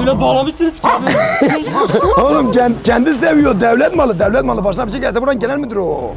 öyle bağlamışsınız ki. Oğlum kend- kendi seviyor. Devlet malı, devlet malı. Başına bir şey gelse buranın genel müdürü o.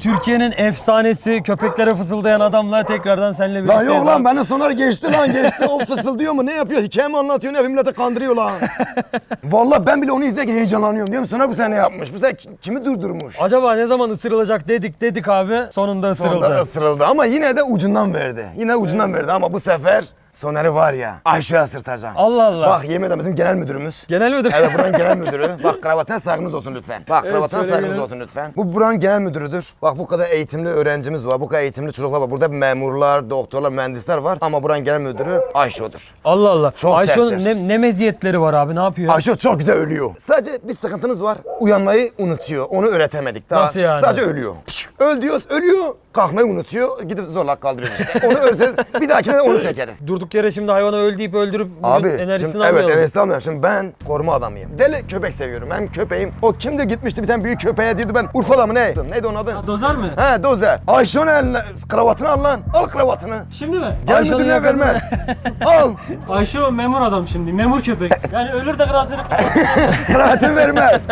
Türkiye'nin efsanesi köpeklere fısıldayan adamla tekrardan seninle birlikte. Lan yok lan beni sonar geçti lan geçti. O fısıldıyor mu ne yapıyor? Hikaye mi anlatıyor ne millete kandırıyor lan. Vallahi ben bile onu izlerken heyecanlanıyorum diyorum. Soner bu sene yapmış. Bu sene ki- kimi durdurmuş? Acaba ne zaman ısırılacak dedik dedik abi sonunda ısırıldı. Sonunda ısırıldı ama yine de ucundan verdi. Yine ucundan verdi ama bu sefer Soner'i var ya Ayşe'ye ısırtacağım. Allah Allah. Bak yemin ederim bizim genel müdürümüz. Genel müdür. Evet buranın genel müdürü. Bak kravatına saygınız olsun lütfen. Bak Evet, kravatına saygınız olsun lütfen. Bu buranın genel müdürüdür. Bak bu kadar eğitimli öğrencimiz var. Bu kadar eğitimli çocuklar var. Burada memurlar, doktorlar, mühendisler var. Ama buranın genel müdürü Ayşe'dir. Allah Allah. Çok Ayşe'nin serttir. ne, ne meziyetleri var abi ne yapıyor? Ayşe çok güzel ölüyor. Sadece bir sıkıntımız var. Uyanmayı unutuyor. Onu öğretemedik. Daha Nasıl yani? Sadece ölüyor. Öl diyoruz, ölüyor. Kalkmayı unutuyor. Gidip zorla kaldırıyoruz işte. Onu öğretiriz. Bir dahakine onu çekeriz. Durduk yere şimdi hayvanı öl deyip öldürüp Abi enerjisini şimdi, evet almayalım. enerjisini almıyorum. Şimdi ben koruma adamıyım. Deli köpek seviyorum. Hem köpeğim. O kimdi gitmişti bir tane büyük köpeğe diyordu ben Urfa'da mı ne? Neydi onun adı? Dozer mi? He dozer. Ayşe onun eline kravatını al lan. Al kravatını. Şimdi mi? Gel müdürüne yakasına- vermez. al. Ayşe o memur adam şimdi. Memur köpek. Yani ölür de krasını Kravatını vermez.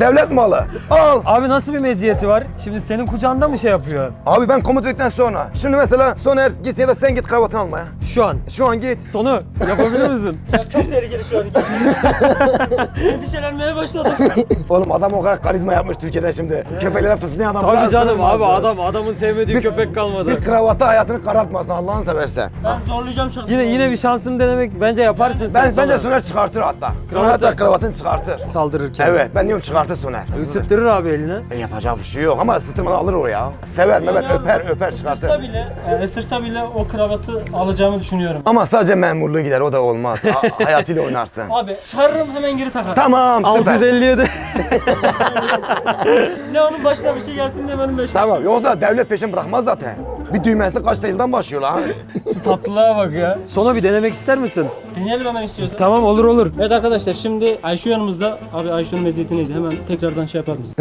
Devlet malı. Al. Abi nasıl bir meziyeti var? Şimdi senin kucağında mı şey yapıyor? Abi ben komut verdikten sonra. Şimdi mesela Soner gitsin ya da sen git kravatını almaya. Şu an. Şu an git. Sonu yapabilir misin? Ya çok tehlikeli şu an. Endişelenmeye başladım. Oğlum adam o kadar karizma yapmış Türkiye'de şimdi. Köpeklere fısıldayan adam. Tabii canım abi adam adamın sevmediği Bir- köpek kalmadı. Bir kravata hayatını karartmasın Allah'ını seversen. Ben zorlayacağım şansımı. Yine yine bir şansını denemek bence yaparsın sen Ben bence Soner çıkartır hatta. Soner hatta kravatını çıkartır. saldırırken. Evet ben diyorum çıkartır Soner. Isıttırır abi eline. E, yapacak bir şey yok ama ısıtırmadan alır o ya. Sever mever Öper öper Isırsa çıkartır. bile, yani ısırsa bile o kravatı alacağımı düşünüyorum. Ama sadece memurluğu gider o da olmaz. Ha- hayatıyla oynarsın. Abi çıkarırım hemen geri takarım. Tamam süper. 657. Ne onun başına bir şey gelsin ne benim başıma. Tamam yoksa devlet peşin bırakmaz zaten. Bir düğmesi kaç yıldan başlıyor lan. Tatlılığa bak ya. Sona bir denemek ister misin? Deneyelim hemen istiyorsan. Tamam olur olur. Evet arkadaşlar şimdi Ayşe yanımızda. Abi Ayşe'nin meziyeti neydi? Hemen tekrardan şey yapar mısın?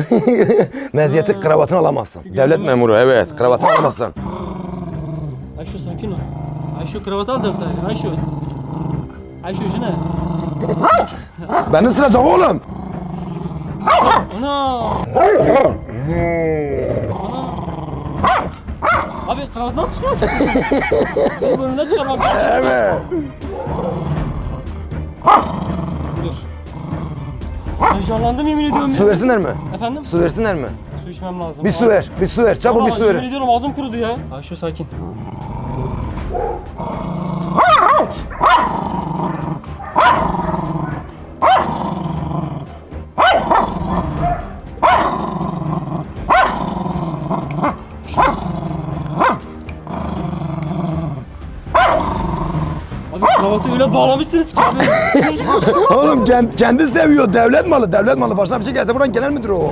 Meziyeti kravatını alamazsın. Devlet memuru evet kravatını alamazsın. Ayşe sakin ol. Ayşe kravat alacağım sadece. Ayşe. Ayşe şu ne? Beni ısıracak oğlum. Ana! Abi kravat nasıl çıkar? Benim önümden çıkar bak. Evet. Dur. Heyecanlandım yemin ediyorum. Su versinler mi? Efendim? Su versinler mi? Su içmem lazım. Bir su ver. Bir su ver. Çabuk bir su Yemin ver. ediyorum ağzım kurudu ya. Ayşe sakin. Abi kravatı öyle bağlamışsınız ki abi. Oğlum kendi, kendi seviyor. Devlet malı. Devlet malı. Başına bir şey gelse buranın genel müdürü o.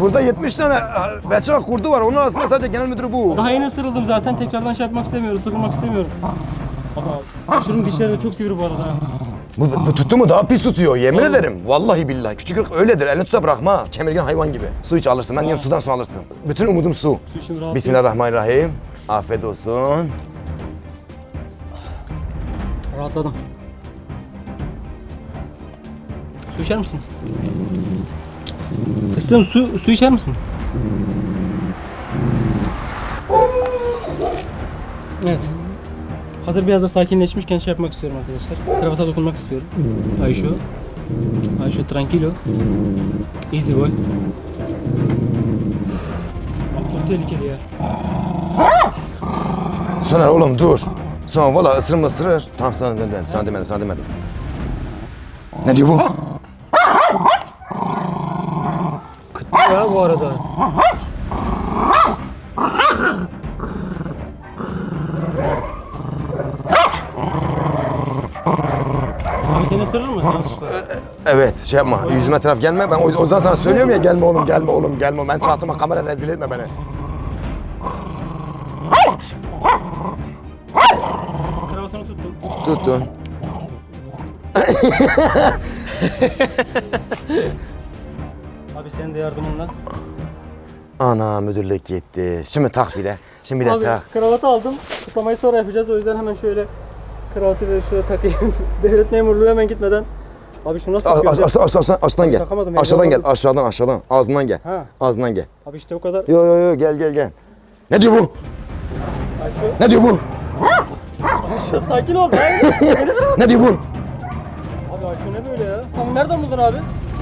Burada 70 tane e, beçak kurdu var. Onun arasında sadece genel müdürü bu. Daha yeni ısırıldım zaten. Tekrardan şey yapmak istemiyorum. Isırılmak istemiyorum. Aa, Şunun dişleri de çok sivri bu arada. ha. Bu, bu tuttu mu daha pis tutuyor. Yemin ederim. Vallahi billahi. Küçük öyledir. Elini tuta bırakma. Kemirgen hayvan gibi. Su iç alırsın. Ben diyorum sudan su alırsın. Bütün umudum su. Su içim rahat. Bismillahirrahmanirrahim. Afiyet olsun. Rahatladım. Su içer misin? Fıstığım su, su içer misin? Evet. Hazır biraz da sakinleşmişken şey yapmak istiyorum arkadaşlar. Kravata dokunmak istiyorum. Ayşo. Ayşo tranquilo. Easy boy. Abi çok tehlikeli ya. Soner oğlum dur. Sonra valla ısırır mı ısırır. Tamam sana demedim, sana demedim, sana demedim. Ne diyor bu? Kıttı ya bu arada. Abi seni ısırır mı? Evet şey yapma, yüzüme taraf gelme. Ben o o yüzden sana söylüyorum ya gelme oğlum, gelme oğlum, gelme. Ben çatıma kamera rezil etme beni. Tuttun. Abi senin de yardımınla. Ana müdürlük gitti. Şimdi tak bir de. Şimdi bir de Abi tak. kravatı aldım. Kutlamayı sonra yapacağız. O yüzden hemen şöyle kravatı ve şöyle takayım. Devlet memurluğu hemen gitmeden. Abi şunu nasıl takıyorum? aş, aş, aş, aşağıdan gel. takamadım, Aşağıdan gel. heyecanlandım. Aşağıdan aşağıdan. Ağzından gel. Ha. Ağzından gel. Abi işte o kadar. Yo yo yo gel gel gel. Ne diyor bu? Ayşe. Ne diyor bu? Sakin ol. Ne diyor bu? abi Ayşe ne böyle ya? Sen nereden buldun abi?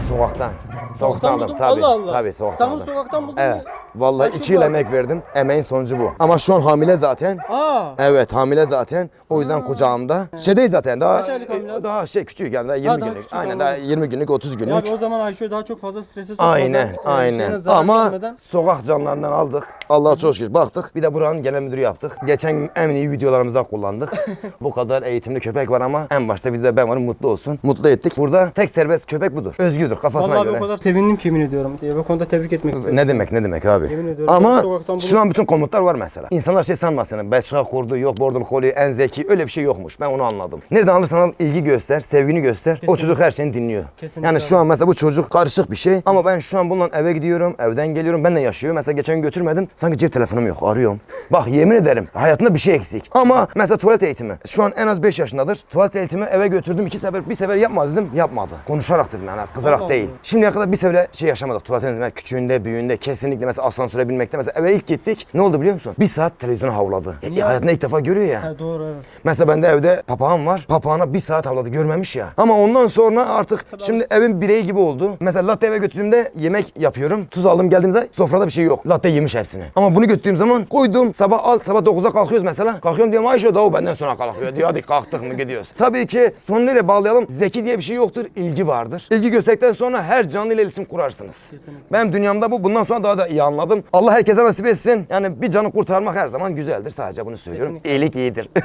Sokaktan. Sokaktan aldım buldun? tabii. Allah Allah. Tabii sokaktan Sen bunu aldım. sokaktan buldun Evet. Vallahi Ayşe iki yıl emek verdim. Emeğin sonucu bu. Ama şu an hamile zaten. Aa. Evet hamile zaten. O yüzden kucağımda. Şey değil zaten daha Kaç aylık hamile? daha şey küçük yani daha 20 daha günlük. küçük, aynen daha 20 günlük 30 Ya günlük. abi o zaman Ayşe'yi daha çok fazla strese sokmadan. Aynen, e, aynen. zarar Ama vermeden- sokak canlarından aldık. Allah'a çok şükür baktık. Bir de buranın genel müdürü yaptık. Geçen en iyi videolarımızda kullandık. Bu kadar eğitimli köpek var ama en başta videoda ben varım mutlu olsun. Mutlu ettik. Burada tek serbest köpek budur. Özgüdür kafasına Vallahi abi göre. o kadar sevindim ki yemin ediyorum. diye. Bu konuda tebrik etmek istiyorum. Ne demek ne demek abi. Ediyorum, Ama şu an bütün komutlar var mesela. İnsanlar şey sanmasın. Belçika kurdu yok Border Collie en zeki öyle bir şey yokmuş. Ben onu anladım. Nereden alırsan al ilgi göster, sevgini göster. O Kesinlikle. çocuk her şeyini dinliyor. Kesinlikle yani şu an mesela bu çocuk karışık bir şey ama ben şu an bundan eve gidiyorum, evden geliyorum. Ben de yaşıyor. Mesela geçen gün götürmedim. Sanki cep telefonum yok. Arıyorum. Bak yemin ederim hayatında bir şey eksik. Ama mesela tuvalet eğitimi. Şu an en az 5 yaşındadır. Tuvalet eğitimi eve götürdüm. iki sefer bir sefer yapma dedim. Yapmadı. Konuşarak dedim yani kızarak Allah değil. Şimdiye kadar bir sefer şey yaşamadık. Tuvalet eğitimi küçüğünde, büyüğünde kesinlikle mesela asansöre binmekte. Mesela eve ilk gittik. Ne oldu biliyor musun? Bir saat televizyonu havladı. E, Niye? hayatında ilk defa görüyor ya. Ha, doğru evet. Mesela bende evde papağan var. Papağana bir saat havladı görmemiş ya. Ama ondan sonra artık şimdi evin bireyi gibi oldu. Mesela latte eve götürdüğümde yemek yapıyorum. Tuz aldım geldiğimde sofrada bir şey yok. Latte yemiş hepsini. Ama bunu götürdüğüm zaman koydum. Sabah al sabah 9'da kalkıyoruz mesela. Kalkıyorum diyorum Ayşe da o benden sonra kalkıyor diyor. Hadi kalktık mı gidiyoruz. Tabii ki son nereye bağlayalım? Zeki diye bir şey yoktur. ilgi vardır. İlgi gösterdikten sonra her canlı ile iletişim kurarsınız. Kesinlikle. Benim dünyamda bu. Bundan sonra daha da iyi anladım. Allah herkese nasip etsin. Yani bir canı kurtarmak her zaman güzeldir. Sadece bunu söylüyorum. Kesinlikle. İyilik iyidir.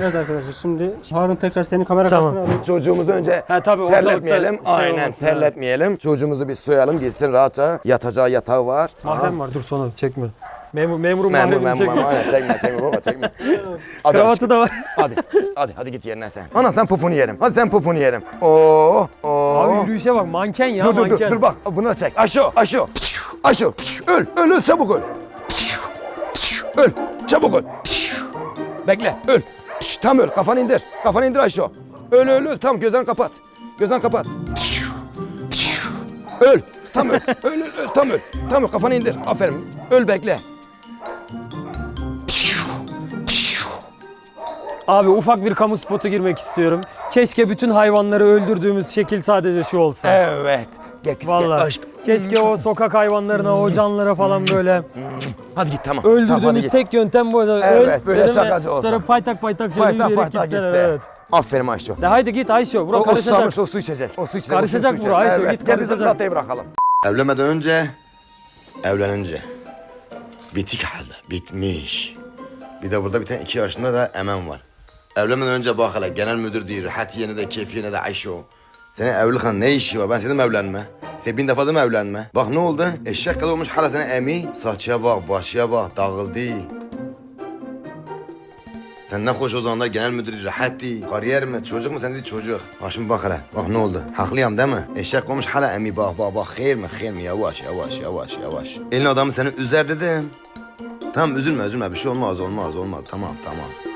Evet arkadaşlar şimdi Harun tekrar seni kamera Tamam. karşısına alayım. Çocuğumuzu önce Ha, tabii, terletmeyelim. şey Aynen olmasın, terletmeyelim. Çocuğumuzu bir soyalım gitsin rahatça. Yatacağı yatağı var. Mahrem var dur sonra çekme. Memur, memurun Memur mahremini memur çekme. memur. Aynen çekme çekme baba çekme. Hadi aşkım. Kravatı da var. Hadi. Hadi hadi git yerine sen. Ana sen poponu yerim. Hadi sen poponu yerim. Oo. Oo. Abi yürüyüşe bak manken ya dur dur dur manken. dur bak bunu da çek. Aşo aşo. Aşo. Öl öl öl çabuk öl. Öl çabuk öl. Bekle öl. Tam öl kafanı indir. Kafanı indir Ayşo. Öl öl öl tam gözlerini kapat. Gözlerini kapat. Öl. Tam öl. Öl öl öl tam öl. Tam öl kafanı indir. Aferin. Öl bekle. Abi ufak bir kamu spotu girmek istiyorum. Keşke bütün hayvanları öldürdüğümüz şekil sadece şu olsa. Evet. Gel gel Vallahi. aşk. Keşke o sokak hayvanlarına, o canlara falan böyle Hadi git tamam. Tamam, hadi öldürdüğümüz git. tek yöntem bu. Evet, böyle dedim ve şakacı olsa. Sonra paytak paytak şöyle Paytak yürüyerek paytak gitsen. gitse. Evet. Aferin Ayşo. De haydi git Ayşe, O, bura o karışacak. susamış, o su içecek. O su içecek. o Karışacak su bura, Ayşe, evet. git, Gel biz karışacak. bırakalım. Evlenmeden önce, evlenince. Bitik halde, bitmiş. Bir de burada bir tane iki yaşında da Emen var. Evlenmeden önce bak hele genel müdür değil, Hatiye'ne de Kefiye'ne de Ayşe o. Senin evlilikle ne işi var? Ben senin evlenme. Sen bin defa da mı evlenme? Bak ne oldu? Eşek kadar olmuş hala sana emi. Saçıya bak, başıya bak, dağıldı. Sen ne hoş o zamanlar genel müdür rahattı. Kariyer mi? Çocuk mu? Sen dedi çocuk. Ha şimdi bak hele. Bak ne oldu? Haklıyım değil mi? Eşek olmuş hala emi bak bak bak. Hayır mi? Hayır mi? Yavaş yavaş yavaş yavaş. Elin adamı seni üzer dedim. Tamam üzülme üzülme bir şey olmaz olmaz olmaz tamam tamam.